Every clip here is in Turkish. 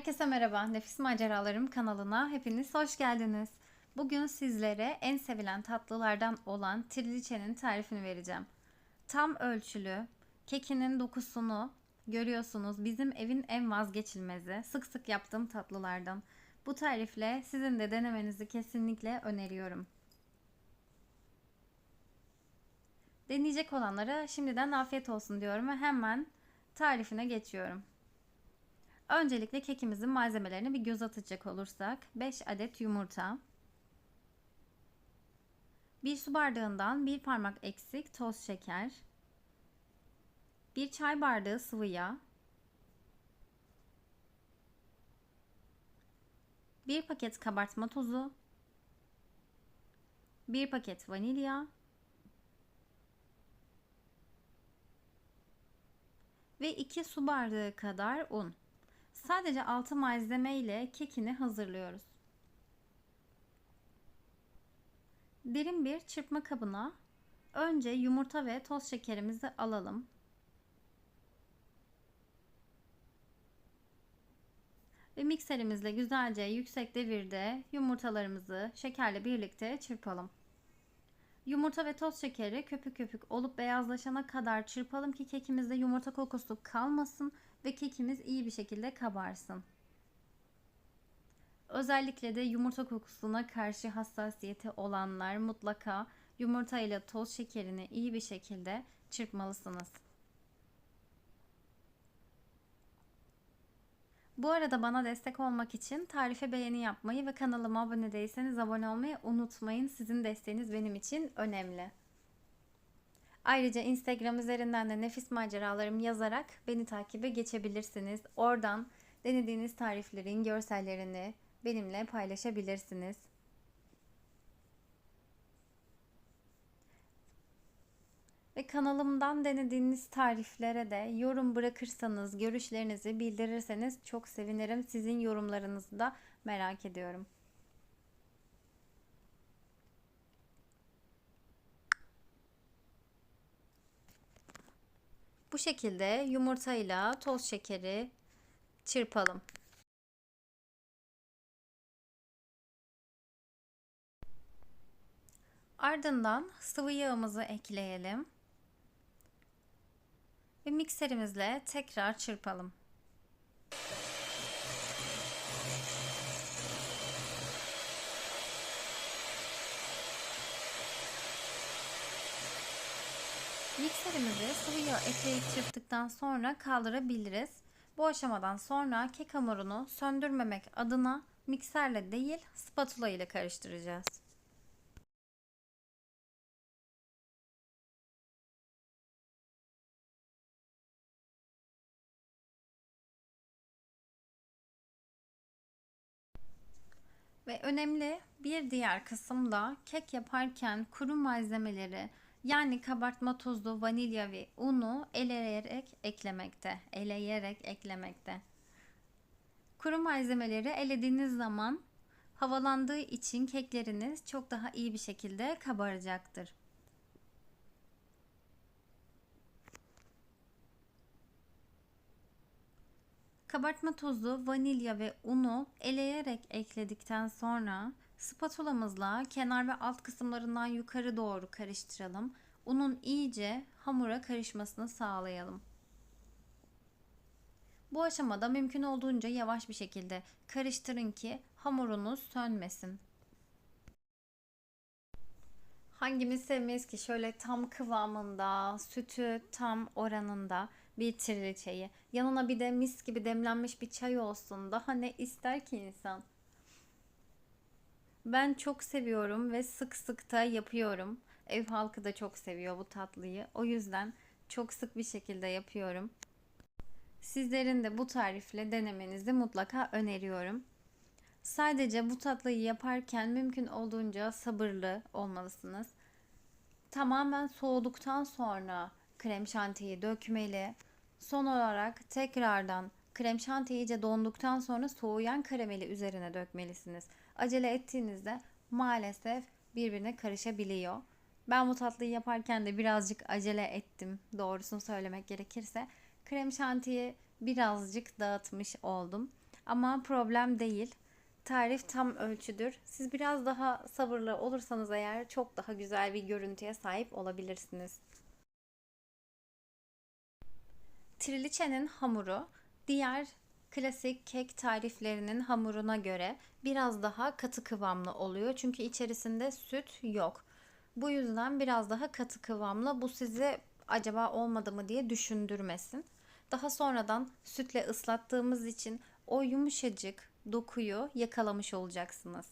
Herkese merhaba. Nefis Maceralarım kanalına hepiniz hoş geldiniz. Bugün sizlere en sevilen tatlılardan olan triliçenin tarifini vereceğim. Tam ölçülü, kekinin dokusunu görüyorsunuz. Bizim evin en vazgeçilmezi, sık sık yaptığım tatlılardan. Bu tarifle sizin de denemenizi kesinlikle öneriyorum. Deneyecek olanlara şimdiden afiyet olsun diyorum ve hemen tarifine geçiyorum. Öncelikle kekimizin malzemelerine bir göz atacak olursak 5 adet yumurta, 1 su bardağından 1 parmak eksik toz şeker, 1 çay bardağı sıvı yağ, 1 paket kabartma tozu, 1 paket vanilya ve 2 su bardağı kadar un. Sadece 6 malzeme ile kekini hazırlıyoruz. Derin bir çırpma kabına önce yumurta ve toz şekerimizi alalım. Ve mikserimizle güzelce yüksek devirde yumurtalarımızı şekerle birlikte çırpalım. Yumurta ve toz şekeri köpük köpük olup beyazlaşana kadar çırpalım ki kekimizde yumurta kokusu kalmasın ve kekimiz iyi bir şekilde kabarsın. Özellikle de yumurta kokusuna karşı hassasiyeti olanlar mutlaka yumurta ile toz şekerini iyi bir şekilde çırpmalısınız. Bu arada bana destek olmak için tarife beğeni yapmayı ve kanalıma abone değilseniz abone olmayı unutmayın. Sizin desteğiniz benim için önemli. Ayrıca Instagram üzerinden de nefis maceralarım yazarak beni takibe geçebilirsiniz. Oradan denediğiniz tariflerin görsellerini benimle paylaşabilirsiniz. Ve kanalımdan denediğiniz tariflere de yorum bırakırsanız, görüşlerinizi bildirirseniz çok sevinirim. Sizin yorumlarınızı da merak ediyorum. Bu şekilde yumurtayla toz şekeri çırpalım. Ardından sıvı yağımızı ekleyelim. Ve mikserimizle tekrar çırpalım. Mikserimizi sıvı yağ ekleyip çırptıktan sonra kaldırabiliriz. Bu aşamadan sonra kek hamurunu söndürmemek adına mikserle değil spatula ile karıştıracağız. Ve önemli bir diğer kısım da kek yaparken kuru malzemeleri yani kabartma tozu, vanilya ve unu eleyerek eklemekte. Eleyerek eklemekte. Kuru malzemeleri elediğiniz zaman havalandığı için kekleriniz çok daha iyi bir şekilde kabaracaktır. Kabartma tozu, vanilya ve unu eleyerek ekledikten sonra spatulamızla kenar ve alt kısımlarından yukarı doğru karıştıralım. Unun iyice hamura karışmasını sağlayalım. Bu aşamada mümkün olduğunca yavaş bir şekilde karıştırın ki hamurunuz sönmesin. Hangimiz sevmeyiz ki şöyle tam kıvamında, sütü tam oranında bir trileçeyi. Yanına bir de mis gibi demlenmiş bir çay olsun. Daha ne ister ki insan? Ben çok seviyorum ve sık sık da yapıyorum. Ev halkı da çok seviyor bu tatlıyı. O yüzden çok sık bir şekilde yapıyorum. Sizlerin de bu tarifle denemenizi mutlaka öneriyorum. Sadece bu tatlıyı yaparken mümkün olduğunca sabırlı olmalısınız. Tamamen soğuduktan sonra krem şantiyi dökmeli. Son olarak tekrardan krem şanti iyice donduktan sonra soğuyan karameli üzerine dökmelisiniz. Acele ettiğinizde maalesef birbirine karışabiliyor. Ben bu tatlıyı yaparken de birazcık acele ettim doğrusunu söylemek gerekirse. Krem şantiyi birazcık dağıtmış oldum. Ama problem değil. Tarif tam ölçüdür. Siz biraz daha sabırlı olursanız eğer çok daha güzel bir görüntüye sahip olabilirsiniz. Triliçenin hamuru diğer klasik kek tariflerinin hamuruna göre biraz daha katı kıvamlı oluyor. Çünkü içerisinde süt yok. Bu yüzden biraz daha katı kıvamlı. Bu sizi acaba olmadı mı diye düşündürmesin. Daha sonradan sütle ıslattığımız için o yumuşacık dokuyu yakalamış olacaksınız.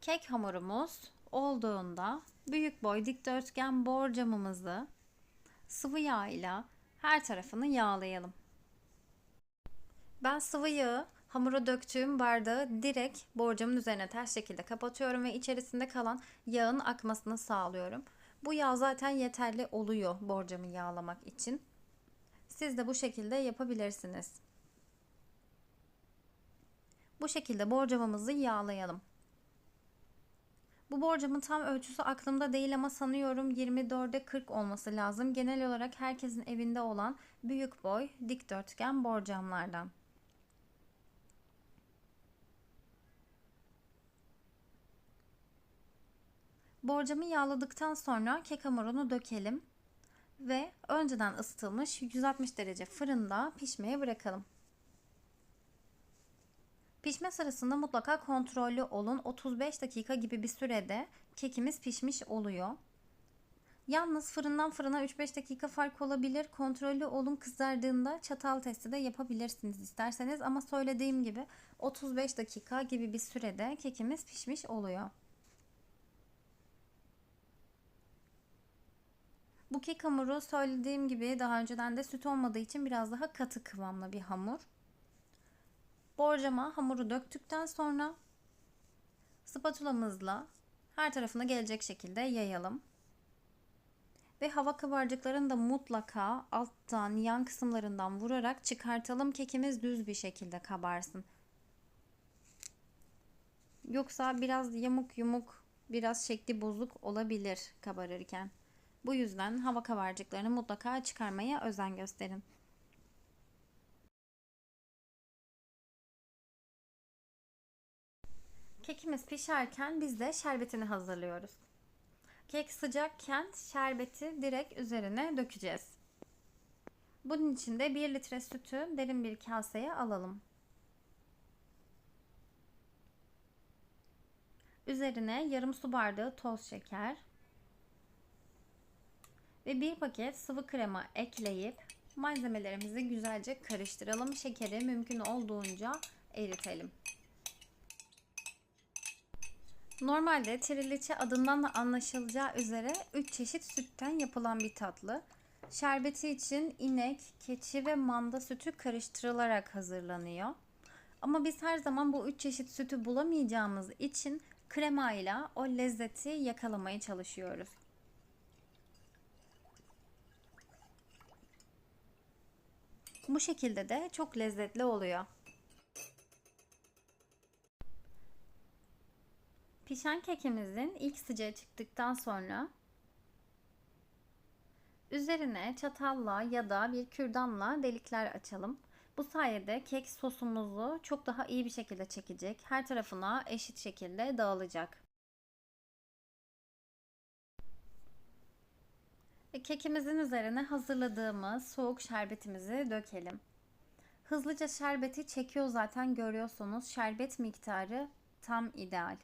Kek hamurumuz olduğunda büyük boy dikdörtgen borcamımızı sıvı yağ ile her tarafını yağlayalım. Ben sıvı yağı hamura döktüğüm bardağı direkt borcamın üzerine ters şekilde kapatıyorum ve içerisinde kalan yağın akmasını sağlıyorum. Bu yağ zaten yeterli oluyor borcamı yağlamak için. Siz de bu şekilde yapabilirsiniz. Bu şekilde borcamımızı yağlayalım. Bu borcamın tam ölçüsü aklımda değil ama sanıyorum 24'e 40 olması lazım. Genel olarak herkesin evinde olan büyük boy dikdörtgen borcamlardan. Borcamı yağladıktan sonra kek hamurunu dökelim ve önceden ısıtılmış 160 derece fırında pişmeye bırakalım. Pişme sırasında mutlaka kontrollü olun. 35 dakika gibi bir sürede kekimiz pişmiş oluyor. Yalnız fırından fırına 3-5 dakika fark olabilir. Kontrollü olun kızardığında çatal testi de yapabilirsiniz isterseniz. Ama söylediğim gibi 35 dakika gibi bir sürede kekimiz pişmiş oluyor. Bu kek hamuru söylediğim gibi daha önceden de süt olmadığı için biraz daha katı kıvamlı bir hamur. Borcama hamuru döktükten sonra spatulamızla her tarafına gelecek şekilde yayalım. Ve hava kabarcıklarını da mutlaka alttan yan kısımlarından vurarak çıkartalım. Kekimiz düz bir şekilde kabarsın. Yoksa biraz yamuk yumuk, biraz şekli bozuk olabilir kabarırken. Bu yüzden hava kabarcıklarını mutlaka çıkarmaya özen gösterin. Kekimiz pişerken biz de şerbetini hazırlıyoruz. Kek sıcakken şerbeti direkt üzerine dökeceğiz. Bunun için de 1 litre sütü derin bir kaseye alalım. Üzerine yarım su bardağı toz şeker ve bir paket sıvı krema ekleyip malzemelerimizi güzelce karıştıralım. Şekeri mümkün olduğunca eritelim. Normalde triliçe adından da anlaşılacağı üzere 3 çeşit sütten yapılan bir tatlı. Şerbeti için inek, keçi ve manda sütü karıştırılarak hazırlanıyor. Ama biz her zaman bu 3 çeşit sütü bulamayacağımız için krema ile o lezzeti yakalamaya çalışıyoruz. Bu şekilde de çok lezzetli oluyor. Pişen kekimizin ilk sıcağı çıktıktan sonra üzerine çatalla ya da bir kürdanla delikler açalım. Bu sayede kek sosumuzu çok daha iyi bir şekilde çekecek. Her tarafına eşit şekilde dağılacak. Kekimizin üzerine hazırladığımız soğuk şerbetimizi dökelim. Hızlıca şerbeti çekiyor zaten görüyorsunuz. Şerbet miktarı tam ideal.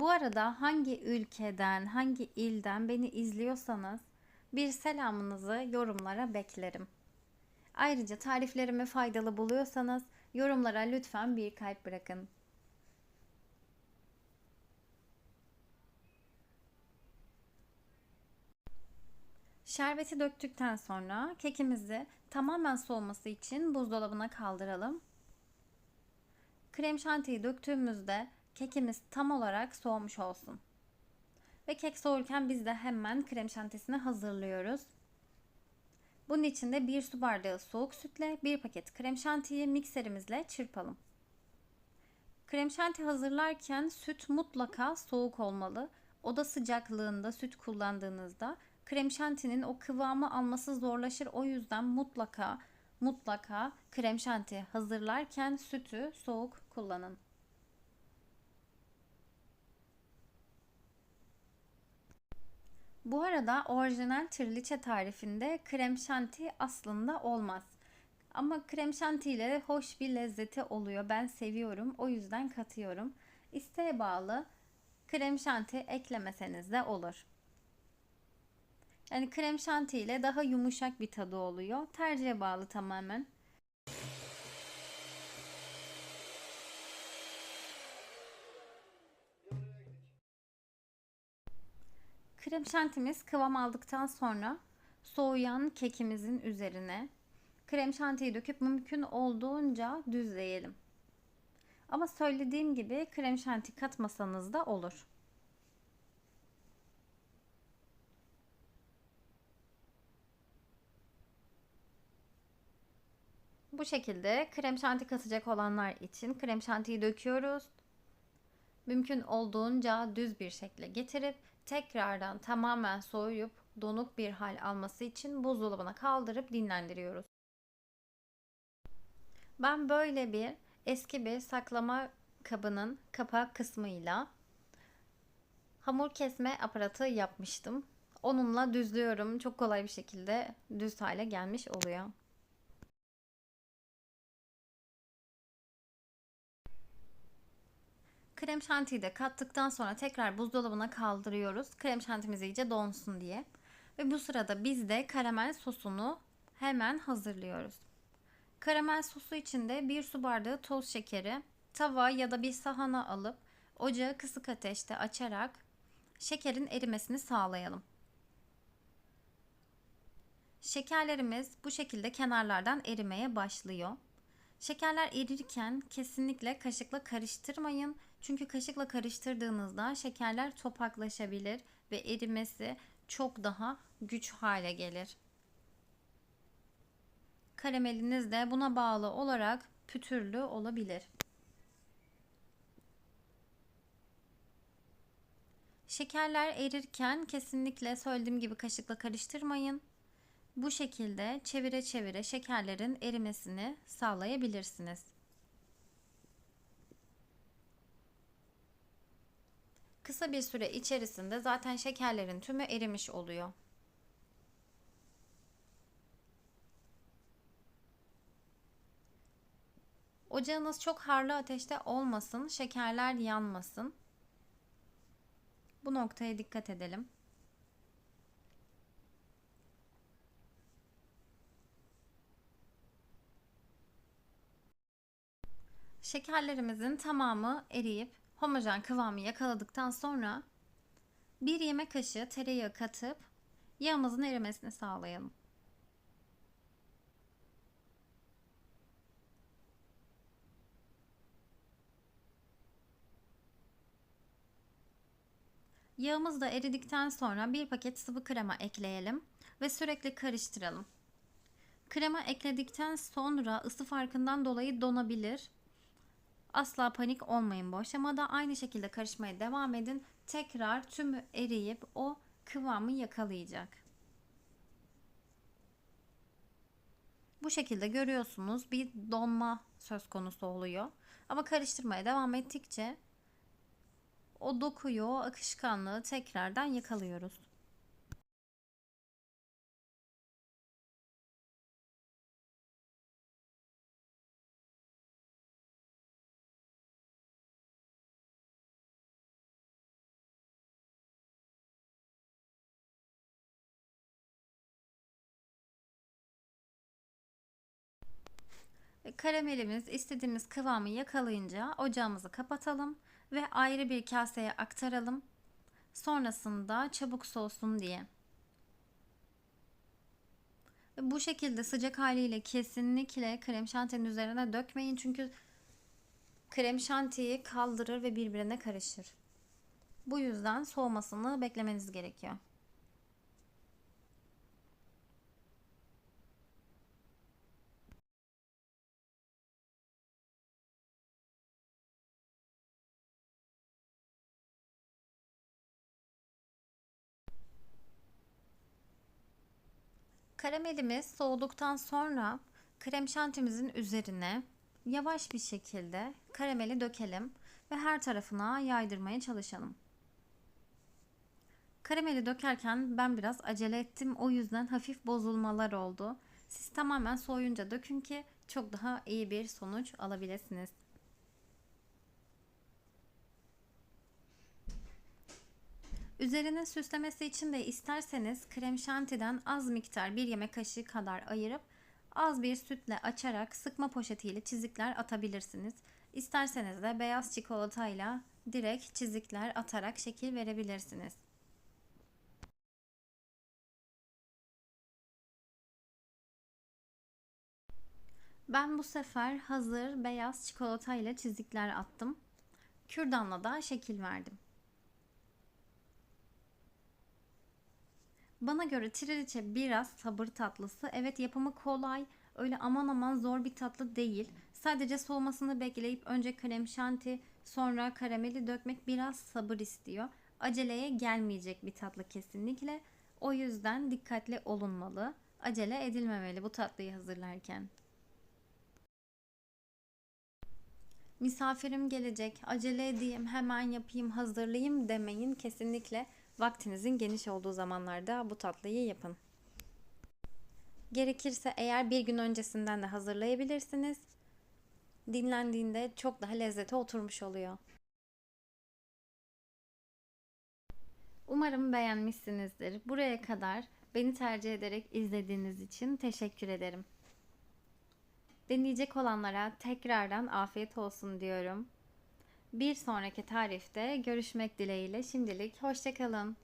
Bu arada hangi ülkeden, hangi ilden beni izliyorsanız bir selamınızı yorumlara beklerim. Ayrıca tariflerimi faydalı buluyorsanız yorumlara lütfen bir kalp bırakın. Şerbeti döktükten sonra kekimizi tamamen soğuması için buzdolabına kaldıralım. Krem şantiyi döktüğümüzde kekimiz tam olarak soğumuş olsun. Ve kek soğurken biz de hemen krem şantisini hazırlıyoruz. Bunun için de 1 su bardağı soğuk sütle 1 paket krem şantiyi mikserimizle çırpalım. Krem şanti hazırlarken süt mutlaka soğuk olmalı. Oda sıcaklığında süt kullandığınızda krem şantinin o kıvamı alması zorlaşır. O yüzden mutlaka mutlaka krem şanti hazırlarken sütü soğuk kullanın. Bu arada orijinal triliçe tarifinde krem şanti aslında olmaz. Ama krem şanti ile hoş bir lezzeti oluyor. Ben seviyorum. O yüzden katıyorum. İsteğe bağlı krem şanti eklemeseniz de olur. Yani krem şanti ile daha yumuşak bir tadı oluyor. Tercihe bağlı tamamen. Krem şantimiz kıvam aldıktan sonra soğuyan kekimizin üzerine krem şantiyi döküp mümkün olduğunca düzleyelim. Ama söylediğim gibi krem şanti katmasanız da olur. Bu şekilde krem şanti katacak olanlar için krem şantiyi döküyoruz. Mümkün olduğunca düz bir şekilde getirip tekrardan tamamen soğuyup donuk bir hal alması için buzdolabına kaldırıp dinlendiriyoruz. Ben böyle bir eski bir saklama kabının kapak kısmıyla hamur kesme aparatı yapmıştım. Onunla düzlüyorum. Çok kolay bir şekilde düz hale gelmiş oluyor. Krem şantiyi de kattıktan sonra tekrar buzdolabına kaldırıyoruz. Krem şantimiz iyice donsun diye. Ve bu sırada biz de karamel sosunu hemen hazırlıyoruz. Karamel sosu için de 1 su bardağı toz şekeri, tava ya da bir sahana alıp ocağı kısık ateşte açarak şekerin erimesini sağlayalım. Şekerlerimiz bu şekilde kenarlardan erimeye başlıyor. Şekerler erirken kesinlikle kaşıkla karıştırmayın. Çünkü kaşıkla karıştırdığınızda şekerler topaklaşabilir ve erimesi çok daha güç hale gelir. Karameliniz de buna bağlı olarak pütürlü olabilir. Şekerler erirken kesinlikle söylediğim gibi kaşıkla karıştırmayın. Bu şekilde çevire çevire şekerlerin erimesini sağlayabilirsiniz. Kısa bir süre içerisinde zaten şekerlerin tümü erimiş oluyor. Ocağınız çok harlı ateşte olmasın, şekerler yanmasın. Bu noktaya dikkat edelim. Şekerlerimizin tamamı eriyip homojen kıvamı yakaladıktan sonra bir yemek kaşığı tereyağı katıp yağımızın erimesini sağlayalım. Yağımız da eridikten sonra bir paket sıvı krema ekleyelim ve sürekli karıştıralım. Krema ekledikten sonra ısı farkından dolayı donabilir. Asla panik olmayın bu aşamada. Aynı şekilde karışmaya devam edin. Tekrar tümü eriyip o kıvamı yakalayacak. Bu şekilde görüyorsunuz bir donma söz konusu oluyor. Ama karıştırmaya devam ettikçe o dokuyu, o akışkanlığı tekrardan yakalıyoruz. Karamelimiz istediğimiz kıvamı yakalayınca ocağımızı kapatalım ve ayrı bir kaseye aktaralım. Sonrasında çabuk soğusun diye. Bu şekilde sıcak haliyle kesinlikle krem şantinin üzerine dökmeyin çünkü krem şantiyi kaldırır ve birbirine karışır. Bu yüzden soğumasını beklemeniz gerekiyor. Karamelimiz soğuduktan sonra krem şantimizin üzerine yavaş bir şekilde karameli dökelim ve her tarafına yaydırmaya çalışalım. Karameli dökerken ben biraz acele ettim. O yüzden hafif bozulmalar oldu. Siz tamamen soğuyunca dökün ki çok daha iyi bir sonuç alabilirsiniz. Üzerinin süslemesi için de isterseniz krem şantiden az miktar bir yemek kaşığı kadar ayırıp az bir sütle açarak sıkma poşetiyle çizikler atabilirsiniz. İsterseniz de beyaz çikolatayla direkt çizikler atarak şekil verebilirsiniz. Ben bu sefer hazır beyaz çikolatayla çizikler attım. Kürdanla da şekil verdim. Bana göre triliçe biraz sabır tatlısı. Evet yapımı kolay. Öyle aman aman zor bir tatlı değil. Sadece soğumasını bekleyip önce krem şanti sonra karameli dökmek biraz sabır istiyor. Aceleye gelmeyecek bir tatlı kesinlikle. O yüzden dikkatli olunmalı. Acele edilmemeli bu tatlıyı hazırlarken. Misafirim gelecek, acele edeyim, hemen yapayım, hazırlayayım demeyin. Kesinlikle vaktinizin geniş olduğu zamanlarda bu tatlıyı yapın. Gerekirse eğer bir gün öncesinden de hazırlayabilirsiniz. Dinlendiğinde çok daha lezzete oturmuş oluyor. Umarım beğenmişsinizdir. Buraya kadar beni tercih ederek izlediğiniz için teşekkür ederim. Deneyecek olanlara tekrardan afiyet olsun diyorum. Bir sonraki tarifte görüşmek dileğiyle şimdilik hoşçakalın.